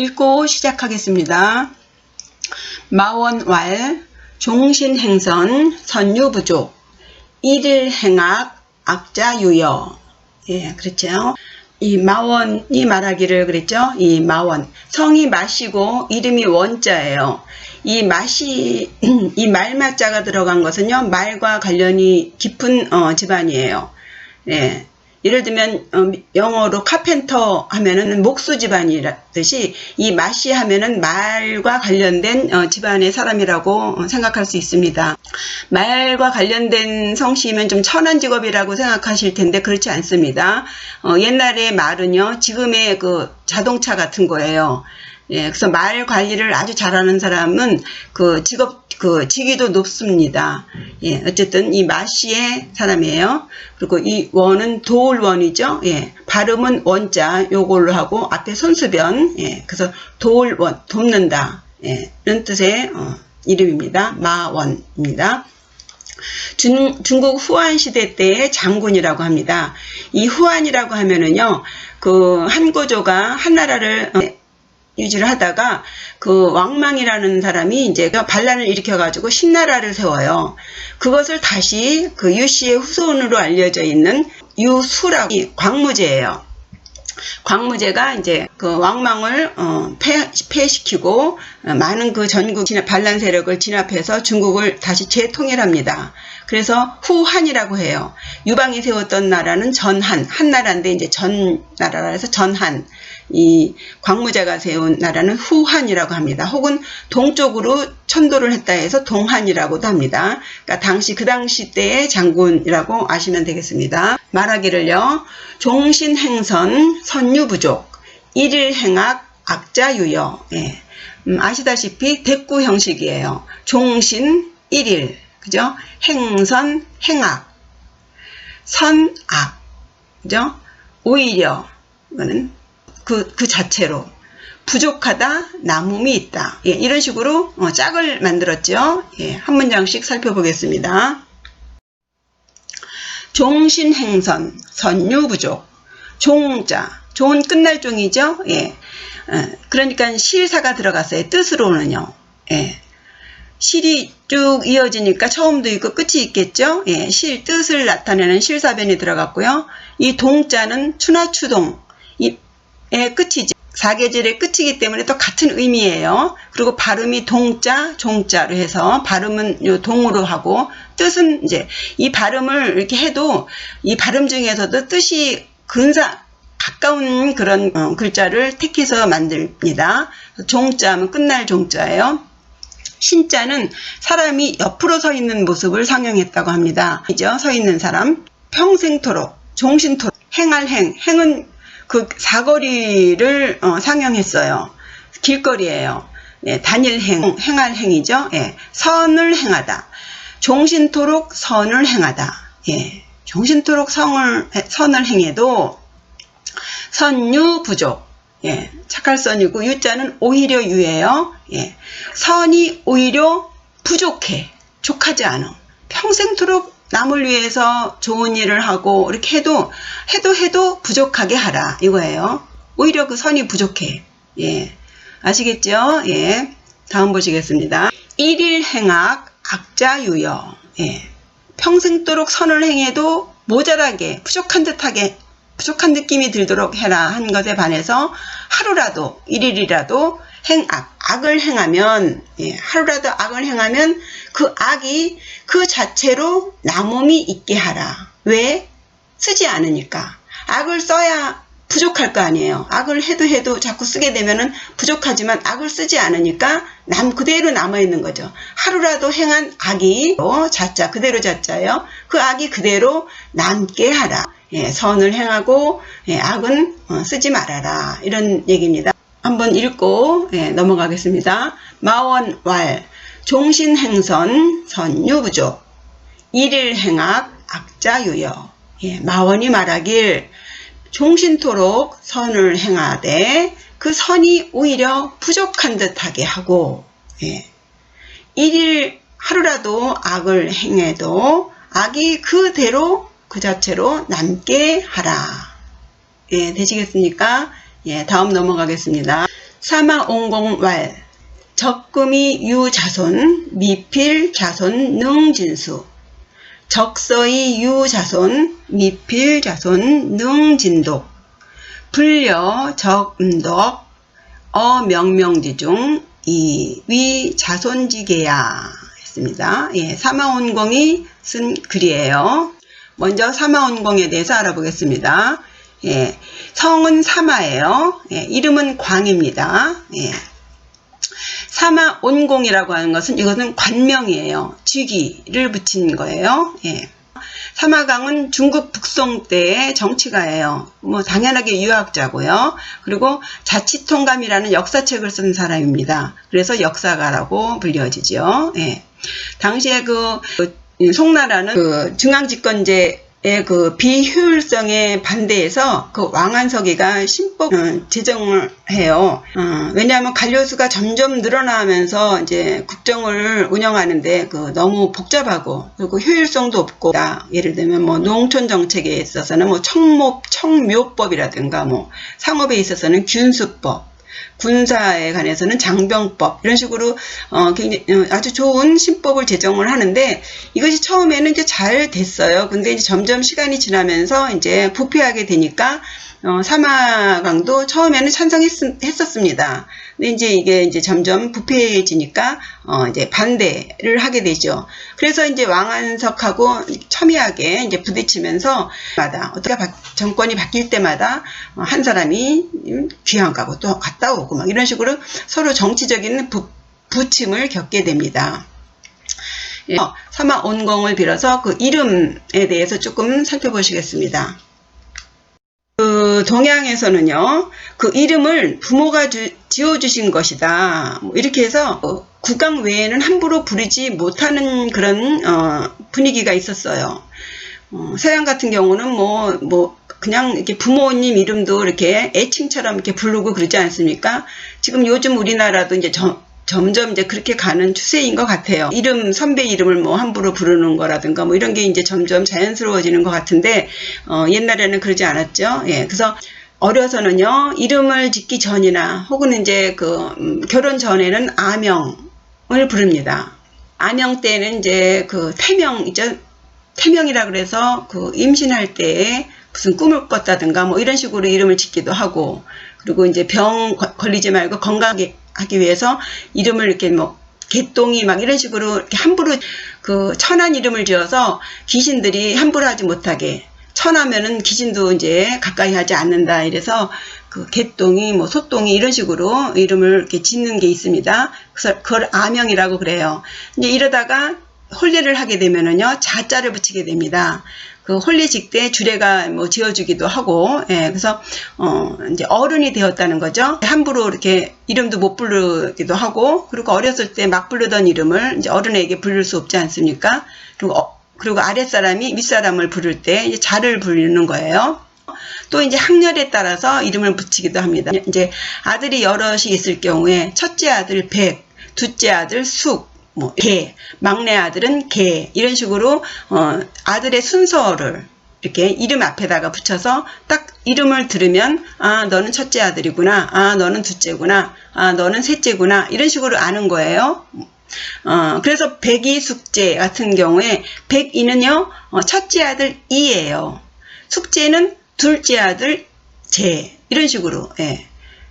읽고 시작하겠습니다. 마원왈, 종신행선, 선유부족, 일일행악, 악자유여. 예, 그렇죠. 이 마원이 말하기를 그랬죠. 이 마원. 성이 마시고 이름이 원자예요. 이 맛이, 이 말마자가 들어간 것은요, 말과 관련이 깊은 어, 집안이에요. 예. 예를 들면 어, 영어로 카펜터 하면은 목수 집안이라듯이 이 마시 하면은 말과 관련된 어, 집안의 사람이라고 생각할 수 있습니다. 말과 관련된 성씨면 좀 천한 직업이라고 생각하실 텐데 그렇지 않습니다. 어, 옛날에 말은요 지금의 그 자동차 같은 거예요. 예, 그래서 말 관리를 아주 잘하는 사람은 그 직업 그 직위도 높습니다. 예, 어쨌든 이 마씨의 사람이에요. 그리고 이 원은 도울원이죠. 예, 발음은 원자 요걸로 하고 앞에 손수변. 예, 그래서 도울원 돕는다. 예, 이런 뜻의 어, 이름입니다. 마원입니다. 중, 중국 후한 시대 때의 장군이라고 합니다. 이 후한이라고 하면은요, 그 한고조가 한나라를 어, 유지를 하다가 그 왕망이라는 사람이 이제 반란을 일으켜가지고 신나라를 세워요. 그것을 다시 그 유씨의 후손으로 알려져 있는 유수라고 이 광무제예요. 광무제가 이제 그 왕망을 어, 폐, 폐시키고 어, 많은 그 전국 진압, 반란 세력을 진압해서 중국을 다시 재통일합니다. 그래서 후한이라고 해요. 유방이 세웠던 나라는 전한, 한나라인데 이제 전 나라라 해서 전한. 이 광무제가 세운 나라는 후한이라고 합니다. 혹은 동쪽으로 천도를 했다 해서 동한이라고도 합니다. 그러니까 당시 그 당시 때의 장군이라고 아시면 되겠습니다. 말하기를요. 종신행선 선유부족 일일행악 악자유여 예. 음, 아시다시피 대구 형식이에요. 종신 일일 그죠? 행선 행악 선악 그죠? 오히려 이거는 그, 그 자체로 부족하다, 남음이 있다. 예, 이런 식으로 어, 짝을 만들었죠. 예, 한 문장씩 살펴보겠습니다. 종신행선, 선유부족, 종자, 종은 끝날 종이죠. 예, 어, 그러니까 실사가 들어갔어요. 뜻으로는요. 예, 실이 쭉 이어지니까 처음도 있고 끝이 있겠죠. 예, 실 뜻을 나타내는 실사변이 들어갔고요. 이 동자는 추나추동, 의 끝이지. 사계절의 끝이기 때문에 또 같은 의미예요. 그리고 발음이 동자, 종자로 해서 발음은 요 동으로 하고 뜻은 이제 이 발음을 이렇게 해도 이 발음 중에서도 뜻이 근사 가까운 그런 어, 글자를 택해서 만듭니다. 종자면 끝날 종자예요. 신자는 사람이 옆으로 서 있는 모습을 상영했다고 합니다. 이죠? 서 있는 사람. 평생토록, 종신토록, 행할 행. 행은 그 사거리를 어, 상영했어요. 길거리예요. 예, 단일행, 행할 행이죠. 예, 선을 행하다. 종신토록 선을 행하다. 예, 종신토록 성을, 선을 행해도 선유 부족. 예, 착할 선이고 유자는 오히려 유예요. 예, 선이 오히려 부족해. 족하지 않아. 평생토록 남을 위해서 좋은 일을 하고 이렇게 해도 해도 해도 부족하게 하라 이거예요. 오히려 그 선이 부족해. 예. 아시겠죠? 예. 다음 보시겠습니다. 일일 행악 악자유여. 예. 평생도록 선을 행해도 모자라게 부족한 듯하게 부족한 느낌이 들도록 해라 한 것에 반해서 하루라도 일일이라도 행악 악을 행하면 예, 하루라도 악을 행하면 그 악이 그 자체로 남음이 있게 하라. 왜? 쓰지 않으니까. 악을 써야 부족할 거 아니에요. 악을 해도 해도 자꾸 쓰게 되면은 부족하지만 악을 쓰지 않으니까 남 그대로 남아 있는 거죠. 하루라도 행한 악이 어, 자자 그대로 자자예요. 그 악이 그대로 남게 하라. 예, 선을 행하고 예, 악은 어, 쓰지 말아라 이런 얘기입니다. 한번 읽고 예, 넘어가겠습니다. 마원왈 종신행선 선유부족 일일행악 악자유여 예, 마원이 말하길 종신토록 선을 행하되 그 선이 오히려 부족한 듯하게 하고 예, 일일 하루라도 악을 행해도 악이 그대로 그 자체로 남게 하라. 예, 되시겠습니까? 예, 다음 넘어가겠습니다. 사마온공왈 적금이 유자손 미필 자손 능진수 적서이 유자손 미필 자손 능진독 불려 적음독 어명명지 중 이위 자손지계야 했습니다. 예, 사마온공이 쓴 글이에요. 먼저 사마온공에 대해서 알아보겠습니다. 예, 성은 사마예요. 예, 이름은 광입니다. 예. 사마 온공이라고 하는 것은 이것은 관명이에요. 직위를 붙인 거예요. 예. 사마강은 중국 북송 때의 정치가예요. 뭐 당연하게 유학자고요. 그리고 자치통감이라는 역사책을 쓴 사람입니다. 그래서 역사가라고 불려지죠. 예. 당시에 그, 그 송나라는 그 중앙집권제 의 그 비효율성에 반대해서 그 왕한석이가 신법 어, 제정을 해요. 어, 왜냐하면 관료수가 점점 늘어나면서 이제 국정을 운영하는데 그 너무 복잡하고 그리고 효율성도 없고 예를 들면 뭐 농촌 정책에 있어서는 뭐 청목 청묘법이라든가 뭐 상업에 있어서는 균수법 군사에 관해서는 장병법 이런 식으로 어, 굉장히 어, 아주 좋은 신법을 제정을 하는데 이것이 처음에는 이제 잘 됐어요. 근데 이제 점점 시간이 지나면서 이제 부패하게 되니까 어, 사마강도 처음에는 찬성했었습니다. 근데 이제 이게 이제 점점 부패해지니까 어, 이제 반대를 하게 되죠. 그래서 이제 왕한석하고 첨예하게 이제 부딪히면서 마다 어떻게 정권이 바뀔 때마다 어, 한 사람이 귀한 가고 또 갔다 오고 막 이런 식으로 서로 정치적인 부, 부침을 겪게 됩니다. 예, 사마 온공을 빌어서 그 이름에 대해서 조금 살펴보시겠습니다. 그 동양에서는요, 그 이름을 부모가 주, 지어주신 것이다. 뭐 이렇게 해서 어, 국강 외에는 함부로 부르지 못하는 그런 어, 분위기가 있었어요. 어, 서양 같은 경우는 뭐, 뭐, 그냥 이렇게 부모님 이름도 이렇게 애칭처럼 이렇게 부르고 그러지 않습니까? 지금 요즘 우리나라도 이제 저, 점점 이제 그렇게 가는 추세인 것 같아요. 이름, 선배 이름을 뭐 함부로 부르는 거라든가 뭐 이런 게 이제 점점 자연스러워지는 것 같은데, 어, 옛날에는 그러지 않았죠. 예. 그래서 어려서는요, 이름을 짓기 전이나 혹은 이제 그, 음, 결혼 전에는 아명을 부릅니다. 아명 때는 이제 그 태명, 있죠. 태명이라 그래서 그 임신할 때 무슨 꿈을 꿨다든가 뭐 이런 식으로 이름을 짓기도 하고, 그리고 이제 병 걸리지 말고 건강하게 하기 위해서 이름을 이렇게 뭐 개똥이 막 이런 식으로 이렇게 함부로 그 천한 이름을 지어서 귀신들이 함부로 하지 못하게 천하면은 귀신도 이제 가까이 하지 않는다 이래서 그 개똥이 뭐 소똥이 이런 식으로 이름을 이렇게 짓는 게 있습니다. 그래서 그걸 아명이라고 그래요. 이제 이러다가 혼례를 하게 되면은요 자자를 붙이게 됩니다. 그 홀리직 때 주례가 뭐 지어주기도 하고, 예, 그래서, 어, 이제 어른이 되었다는 거죠. 함부로 이렇게 이름도 못 부르기도 하고, 그리고 어렸을 때 막 부르던 이름을 이제 어른에게 부를 수 없지 않습니까? 그리고, 어, 그리고 아랫사람이 윗사람을 부를 때 자를 부르는 거예요. 또 이제 학렬에 따라서 이름을 붙이기도 합니다. 이제 아들이 여럿이 있을 경우에 첫째 아들 백, 둘째 아들 숙, 뭐 개, 막내 아들은 개 이런 식으로 어, 아들의 순서를 이렇게 이름 앞에다가 붙여서 딱 이름을 들으면 아 너는 첫째 아들이구나 아 너는 둘째구나 아 너는 셋째구나 이런 식으로 아는 거예요. 어, 그래서 백이 숙제 같은 경우에 백이는요 어, 첫째 아들 이예요. 숙제는 둘째 아들 제 이런 식으로 예.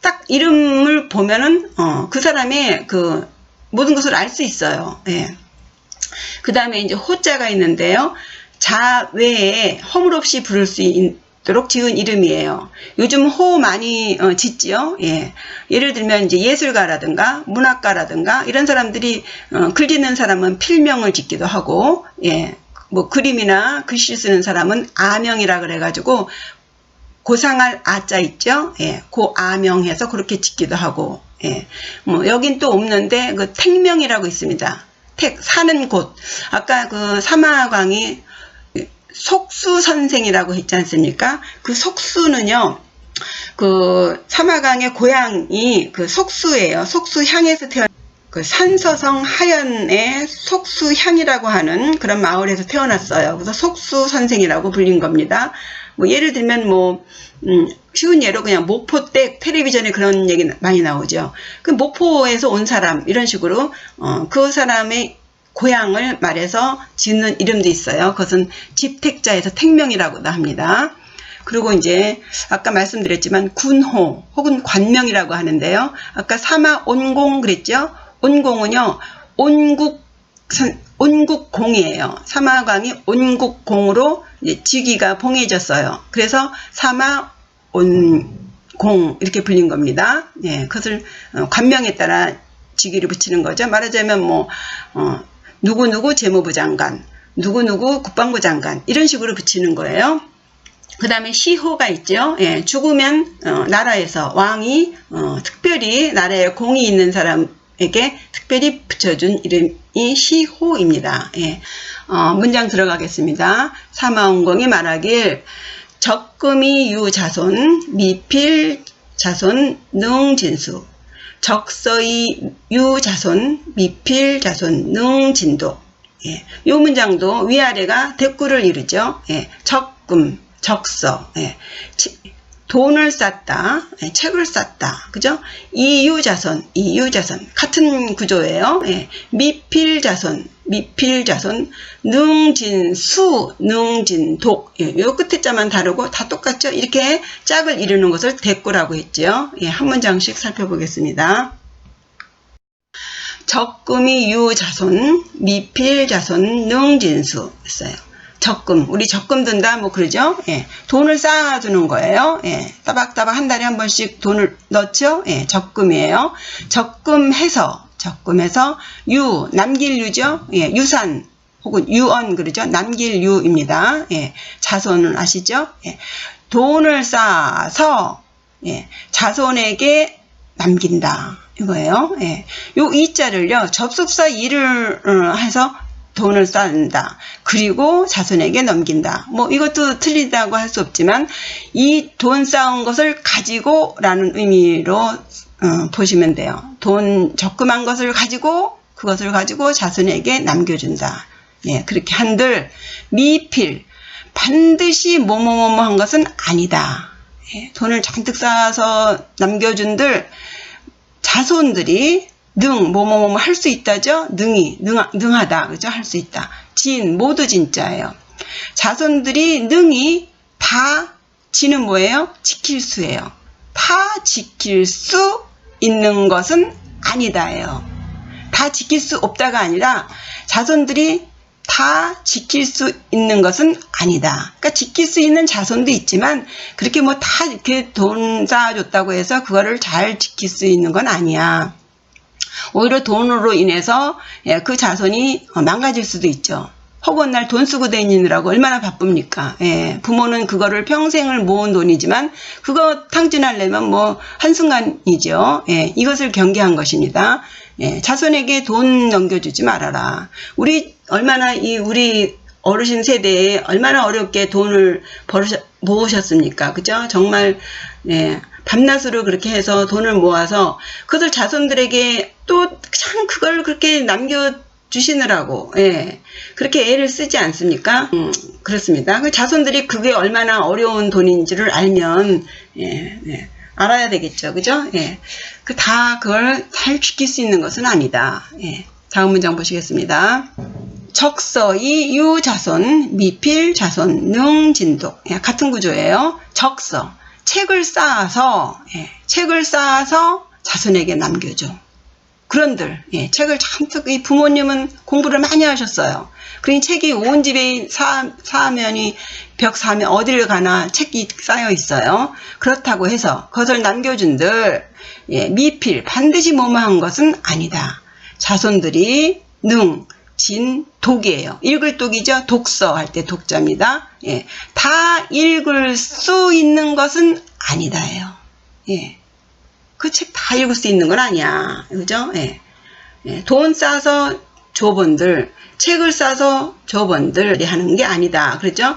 딱 이름을 보면은 어, 그 사람의 그 모든 것을 알 수 있어요. 예. 그 다음에 이제 호자가 있는데요. 자 외에 허물 없이 부를 수 있 도록 지은 이름이에요. 요즘 호 많이 어, 짓지요. 예. 예를 들면 이제 예술가라든가 문학가라든가 이런 사람들이 어, 글 짓는 사람은 필명을 짓기도 하고 예. 뭐 그림이나 글씨 쓰는 사람은 아명이라 그래가지고 고상할 아자 있죠? 예, 고 아명해서 그렇게 짓기도 하고, 예, 뭐 여긴 또 없는데 그 택명이라고 있습니다. 택 사는 곳. 아까 그 사마광이 속수 선생이라고 했지 않습니까? 그 속수는요. 그 사마강의 고향이 그 속수예요. 속수향에서 태어 그 산서성 하연의 속수향이라고 하는 그런 마을에서 태어났어요. 그래서 속수 선생이라고 불린 겁니다. 뭐 예를 들면 뭐 음, 쉬운 예로 그냥 목포댁 텔레비전에 그런 얘기 많이 나오죠. 그 목포에서 온 사람 이런 식으로 어, 그 사람의 고향을 말해서 짓는 이름도 있어요. 그것은 집택자에서 택명이라고도 합니다. 그리고 이제 아까 말씀드렸지만 군호 혹은 관명이라고 하는데요. 아까 사마 온공 그랬죠? 온공은요. 온국 선- 온국공이에요. 사마광이 온국공으로 직위가 봉해졌어요. 그래서 사마 온공 이렇게 불린 겁니다. 예, 그것을 어, 관명에 따라 직위를 붙이는 거죠. 말하자면 뭐 어, 누구 누구 재무부 장관, 누구 누구 국방부 장관 이런 식으로 붙이는 거예요. 그 다음에 시호가 있죠. 예, 죽으면 어, 나라에서 왕이 어, 특별히 나라에 공이 있는 사람에게 특별히 붙여준 이름이 시호입니다. 예, 어, 문장 들어가겠습니다. 사마운공이 말하길 적금이 유자손 미필 자손 능진수 적서이 유자손 미필 자손 능진도. 예, 요 문장도 위아래가 대꾸를 이루죠. 예, 적금 적서, 예, 치- 돈을 쌌다, 예, 책을 쌌다, 그죠? 이유자손, 이유자손 같은 구조예요. 예, 미필자손, 미필자손, 능진수, 능진독, 예, 요 끝에 자만 다르고 다 똑같죠? 이렇게 짝을 이루는 것을 대꾸라고 했죠. 예, 한 문장씩 살펴보겠습니다. 적금이 유자손, 미필자손, 능진수 했어요. 적금, 우리 적금 든다, 뭐 그러죠? 예, 돈을 쌓아두는 거예요. 예, 따박따박 한 달에 한 번씩 돈을 넣죠? 예, 적금이에요. 적금해서, 적금해서 유, 남길 유죠? 예, 유산 혹은 유언 그러죠? 남길 유입니다. 예, 자손을 아시죠? 예, 돈을 쌓아서 예, 자손에게 남긴다. 이거예요. 예. 요 이자를요, 접속사 일을 어, 해서 돈을 쌓는다. 그리고 자손에게 넘긴다. 뭐 이것도 틀리다고 할 수 없지만 이 돈 쌓은 것을 가지고 라는 의미로 어, 보시면 돼요. 돈 적금한 것을 가지고 그것을 가지고 자손에게 남겨준다. 예, 그렇게 한들 미필 반드시 뭐뭐뭐뭐 한 것은 아니다. 예, 돈을 잔뜩 쌓아서 남겨준들 자손들이 능 뭐뭐 뭐 할 수 있다죠. 능이 능 능하다 그죠 할 수 있다. 진 모두 진짜예요. 자손들이 능이 다 지는 뭐예요? 지킬 수예요. 다 지킬 수 있는 것은 아니다예요. 다 지킬 수 없다가 아니라 자손들이 다 지킬 수 있는 것은 아니다. 그러니까 지킬 수 있는 자손도 있지만 그렇게 뭐 다 이렇게 돈 쌓아줬다고 해서 그거를 잘 지킬 수 있는 건 아니야. 오히려 돈으로 인해서 예, 그 자손이 어, 망가질 수도 있죠. 허구한 날돈 쓰고 다니느라고 얼마나 바쁩니까? 예, 부모는 그거를 평생을 모은 돈이지만 그거 탕진하려면 뭐 한순간이죠. 예, 이것을 경계한 것입니다. 예, 자손에게 돈 넘겨주지 말아라. 우리 얼마나 이 우리 어르신 세대에 얼마나 어렵게 돈을 벌으셨, 모으셨습니까? 그죠? 정말 예, 밤낮으로 그렇게 해서 돈을 모아서 그들 자손들에게 또 참 그걸 그렇게 남겨 주시느라고 예 그렇게 애를 쓰지 않습니까? 음, 그렇습니다. 그 자손들이 그게 얼마나 어려운 돈인지를 알면 예, 예, 알아야 되겠죠, 그죠? 예, 그 다 그걸 잘 지킬 수 있는 것은 아니다. 예, 다음 문장 보시겠습니다. 적서이 유자손, 미필자손, 능진독. 예, 같은 구조예요. 적서. 책을 쌓아서, 예, 책을 쌓아서 자손에게 남겨줘. 그런들, 예, 책을 잔뜩, 이 부모님은 공부를 많이 하셨어요. 그러니 책이 온 집에 사, 사면이 벽 사면 어디를 가나 책이 쌓여 있어요. 그렇다고 해서 그것을 남겨준들, 예, 미필, 반드시 뭐뭐한 것은 아니다. 자손들이 능, 진, 독이에요. 읽을 독이죠. 독서 할 때 독자입니다. 예. 다 읽을 수 있는 것은 아니다예요. 예. 그 책 다 읽을 수 있는 건 아니야. 그죠? 예. 예. 돈 싸서 줘본들, 책을 싸서 줘본들 하는 게 아니다. 그렇죠?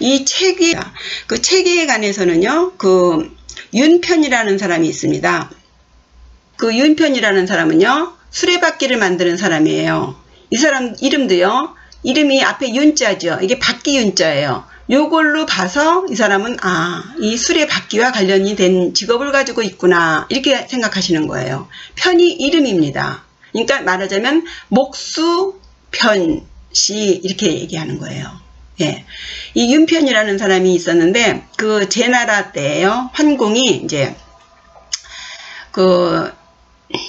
이 책이, 그 책에 관해서는요, 그, 윤편이라는 사람이 있습니다. 그 윤편이라는 사람은요, 수레바퀴를 만드는 사람이에요. 이 사람 이름도요, 이름이 앞에 윤자죠. 이게 바퀴 윤자예요. 요걸로 봐서 이 사람은 아, 이 술의 받기와 관련이 된 직업을 가지고 있구나. 이렇게 생각하시는 거예요. 편이 이름입니다. 그러니까 말하자면 목수 편씨 이렇게 얘기하는 거예요. 예. 이 윤편이라는 사람이 있었는데 그 제 나라 때예요. 환공이 이제 그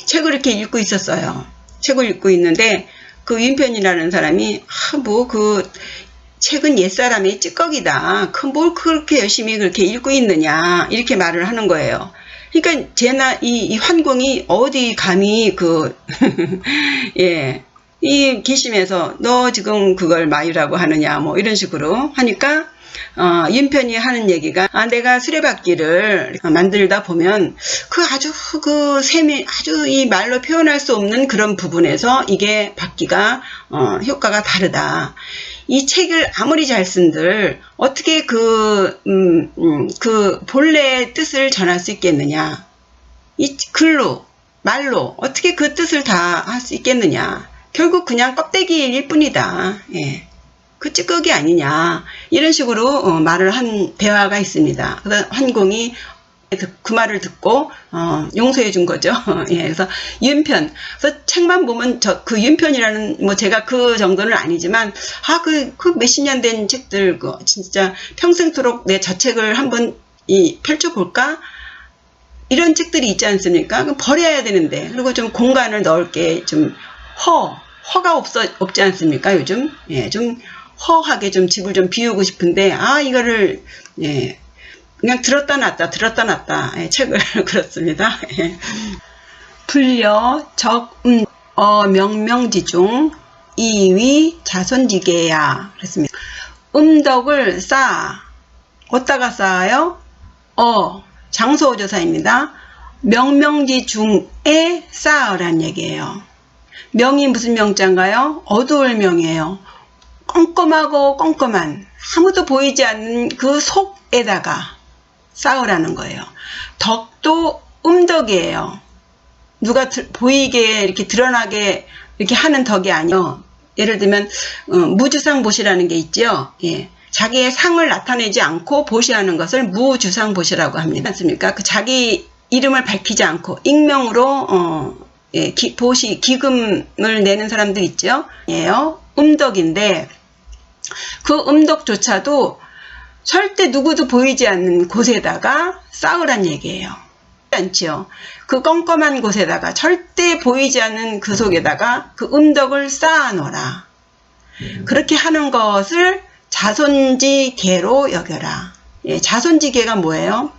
책을 이렇게 읽고 있었어요. 책을 읽고 있는데 그 윤편이라는 사람이 아, 뭐그 책은 옛사람의 찌꺼기다. 그 뭘 그렇게 열심히 그렇게 읽고 있느냐. 이렇게 말을 하는 거예요. 그러니까 제나 이, 이 환공이 어디 감히 그 예. 이 기심에서 너 지금 그걸 마유라고 하느냐 뭐 이런 식으로 하니까 어, 윤편이 하는 얘기가 아, 내가 수레바퀴를 만들다 보면 그 아주 그 셈이 아주 이 말로 표현할 수 없는 그런 부분에서 이게 바퀴가 어, 효과가 다르다. 이 책을 아무리 잘 쓴들 어떻게 그, 음, 음, 그 본래의 뜻을 전할 수 있겠느냐. 이 글로, 말로 어떻게 그 뜻을 다 할 수 있겠느냐. 결국 그냥 껍데기일 뿐이다. 예. 그 찌꺼기 아니냐. 이런 식으로 어, 말을 한 대화가 있습니다. 그래서 환공이 그 말을 듣고 어, 용서해 준 거죠. 예, 그래서 윤편. 그래서 책만 보면 저 그 윤편이라는 뭐 제가 그 정도는 아니지만 아그그 몇십 년 된 책들 그 진짜 평생토록 내 저 책을 한번 이 펼쳐 볼까? 이런 책들이 있지 않습니까? 그럼 버려야 되는데 그리고 좀 공간을 넣을게 좀 허, 허가 없어, 없지 않습니까, 요즘? 예, 좀 허하게 좀 집을 좀 비우고 싶은데, 아, 이거를, 예, 그냥 들었다 놨다, 들었다 놨다, 예, 책을, 그렇습니다. 예. 불려, 적, 음, 어, 명명지중, 이위, 자손지계야. 그랬습니다. 음덕을 쌓아. 어디다가 쌓아요? 어, 장소조사입니다. 명명지 중에 쌓으란 얘기예요. 명이 무슨 명자인가요? 어두울 명이에요. 껌껌하고 껌껌한 아무도 보이지 않는 그 속에다가 쌓으라는 거예요. 덕도 음덕이에요. 누가 드, 보이게 이렇게 드러나게 이렇게 하는 덕이 아니요. 예를 들면 어, 무주상 보시라는 게 있죠. 예. 자기의 상을 나타내지 않고 보시하는 것을 무주상 보시라고 합니다. 않습니까? 그 자기 이름을 밝히지 않고 익명으로 어, 예, 기, 보시 기금을 내는 사람도 있죠. 예요. 음덕인데 그 음덕조차도 절대 누구도 보이지 않는 곳에다가 쌓으란 얘기예요. 않지요. 그 껌껌한 곳에다가 절대 보이지 않는 그 속에다가 그 음덕을 쌓아놓아라. 그렇게 하는 것을 자손지계로 여겨라. 예, 자손지계가 뭐예요?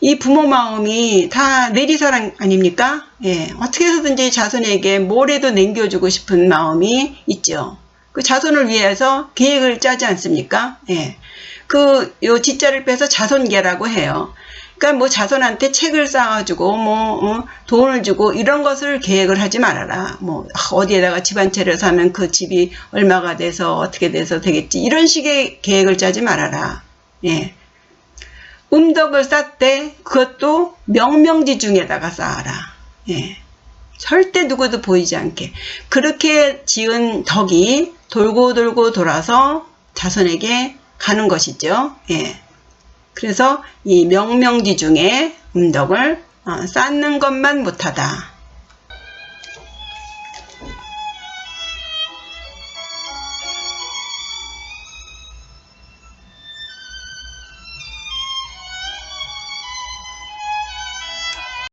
이 부모 마음이 다 내리사랑 아닙니까? 예, 어떻게 해서든지 자손에게 뭐래도 남겨주고 싶은 마음이 있죠. 그 자손을 위해서 계획을 짜지 않습니까? 예. 그, 요 지자를 빼서 자손계라고 해요. 그러니까 뭐 자손한테 책을 쌓아주고 뭐 어, 돈을 주고 이런 것을 계획을 하지 말아라. 뭐 어디에다가 집한 채를 사면 그 집이 얼마가 돼서 어떻게 돼서 되겠지 이런 식의 계획을 짜지 말아라. 예. 음덕을 쌓되 그것도 명명지 중에다가 쌓아라. 예. 절대 누구도 보이지 않게 그렇게 지은 덕이 돌고 돌고 돌아서 자손에게 가는 것이죠. 예. 그래서 이 명명지 중에 음덕을 어, 쌓는 것만 못하다.